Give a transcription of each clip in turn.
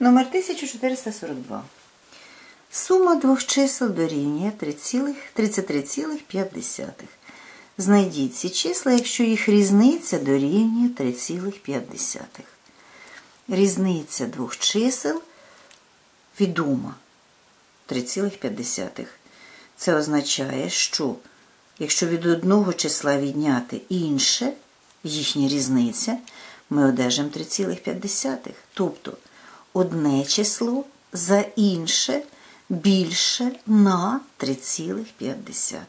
Номер 1442. Сума двох чисел дорівнює 33,5. Знайдіть ці числа, якщо їх різниця дорівнює 3,5. Різниця двох чисел відома 3,5. Це означає, що якщо від одного числа відняти інше, їхня різниця, ми одержимо 3,5. Тобто одне число за інше більше на 3,5.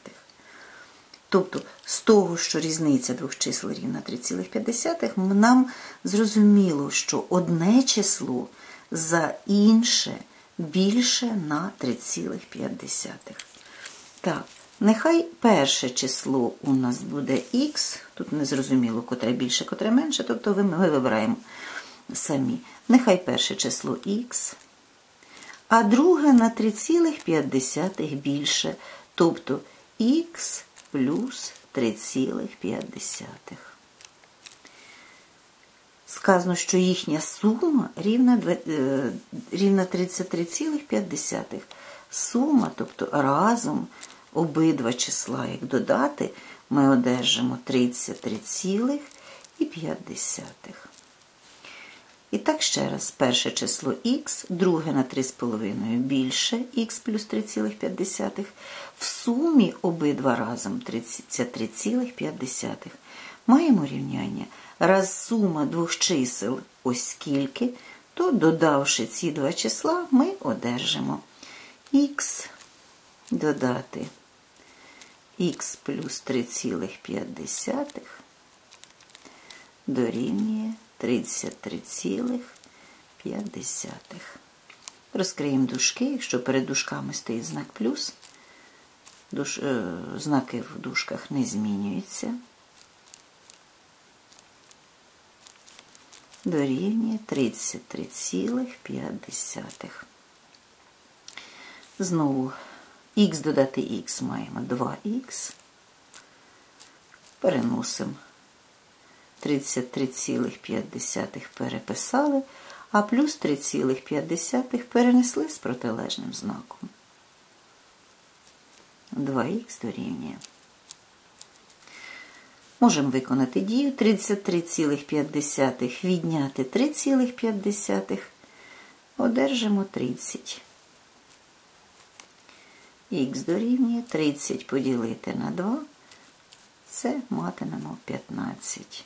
Тобто, з того, що різниця двох чисел рівна 3,5, нам зрозуміло, що одне число за інше більше на 3,5. Так, нехай перше число у нас буде х, тут не зрозуміло, котре більше, котре менше, тобто ми вибираємо самі. Нехай перше число х, а друге на 3,5 більше, тобто х плюс 3,5. Сказано, що їхня сума рівна рівна 33,5. Сума, тобто разом обидва числа, як додати, ми одержимо 33,5. І так ще раз, перше число х, друге на 3,5 більше х плюс 3,5. В сумі обидва разом 33,5. Маємо рівняння. Раз сума двох чисел ось скільки, то додавши ці два числа, ми одержимо х додати х плюс 3,5 дорівнює 33,5. Розкриємо дужки, якщо перед дужками стоїть знак плюс, душ, е, знаки в дужках не змінюються. Дорівнює 33,5. Знову х додати х маємо 2х. Переносимо 33,5 переписали, а плюс 3,5 перенесли з протилежним знаком. 2х дорівнює. Можемо виконати дію 33,5 відняти 3,5, одержимо 30. Х дорівнює 30 поділити на 2, це матимемо 15.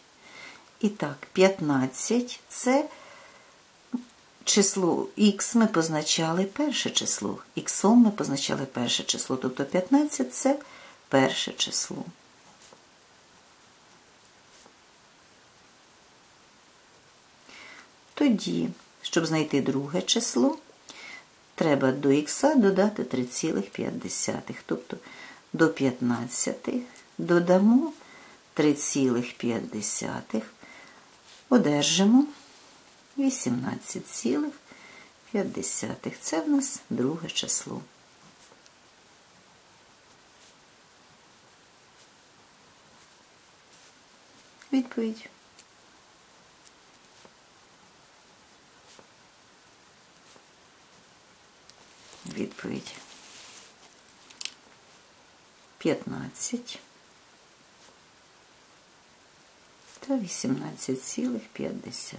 І так, 15 це число х ми позначали перше число. Х ми позначали перше число, тобто 15 це перше число. Тоді, щоб знайти друге число, треба до х додати 3,5. Тобто до 15 додамо 3,5 одержимо 18,5. Це в нас друге число. Відповідь. Відповідь. 15. Та 18,5.